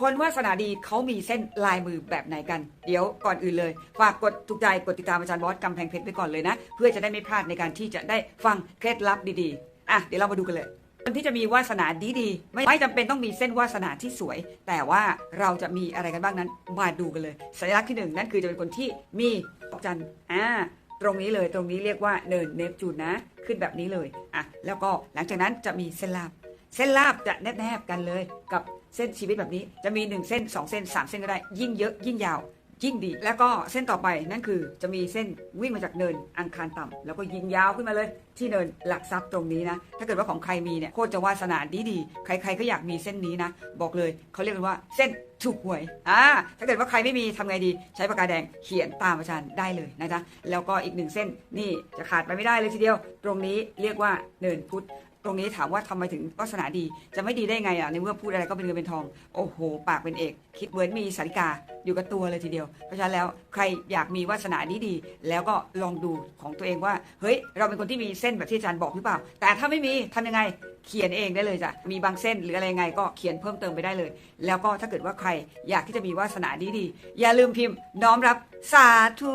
คนวาสนาดีเขามีเส้นลายมือแบบไหนกัน เดี๋ยวก่อนอื่นเลย ฝากกดถูกใจกดติดตามอาจารย์บอสกำแพงเพชรไปก่อนเลยนะ เพื่อจะได้ไม่พลาดในการที่จะได้ฟังเคล็ดลับดีๆ อะ เดี๋ยวเรามาดูกันเลยคนที่จะมีวาสนาดีๆ ไม่ไม่จำเป็นต้องมีเส้นวาสนาที่สวย แต่ว่าเราจะมีอะไรกันบ้างนั้นมาดูกันเลย สัญลักษณ์ที่หนึ่งนั่นคือจะเป็นคนที่มีดอกจันทร์อ่าตรงนี้เลยตรงนี้เรียกว่าเนินเนปจูนนะ ขึ้นแบบนี้เลยอะแล้วก็หลังจากนั้นจะมีเส้นลาบเส้นลาบจะแนบๆกันเลยกับ เส้นชีวิตแบบนี้จะมี1เส้น2เส้น3 เส้นก็ได้ ยิ่งเยอะยิ่งยาวยิ่งดี แล้วก็เส้นต่อไปนั่นคือจะมีเส้นวิ่งมาจากเนินอังคารต่ำแล้วก็ยิงยาวขึ้นมาเลย ที่เนินหลักทรัพย์ตรงนี้นะ ถ้าเกิดว่าของใครมีเนี่ยโคตรจะวาสนาดีดีใคร ๆ ก็อยากมีเส้นนี้นะ บอกเลยเขาเรียกกันว่าเส้นถูกหวยอ่าถ้าเกิดว่าใครไม่มีทำไงดี ใช้ปากกาแดงเขียนตามอาจารย์ได้เลยนะจ๊ะแล้วก็อีกหนึ่งเส้นนี่จะขาดไปไม่ได้เลยทีเดียว ตรงนี้เรียกว่าเนินพุทธ ตรงนี้ถามว่าทำไมถึงวาสนาดี จะไม่ดีได้ไงอะในเมื่อพูดอะไรก็เป็นเงินเป็นทอง โอ้โห ปากเป็นเอก คิดเหมือนมีสาริกาอยู่กับตัวเลยทีเดียว เพราะฉะนั้นแล้วใครอยากมีวาสนาดีดี แล้วก็ลองดูของตัวเองว่า เฮ้ย เราเป็นคนที่มีเส้นแบบที่อาจารย์บอกหรือเปล่า แต่ถ้าไม่มีทำยังไงเขียนเองได้เลยจ้ะ มีบางเส้นหรืออะไรงไงก็เขียนเพิ่มเติมไปได้เลย แล้วก็ถ้าเกิดว่าใครอยากที่จะมีวาสนาดีดีอย่าลืมพิมพ์ น้อมรับสาธุ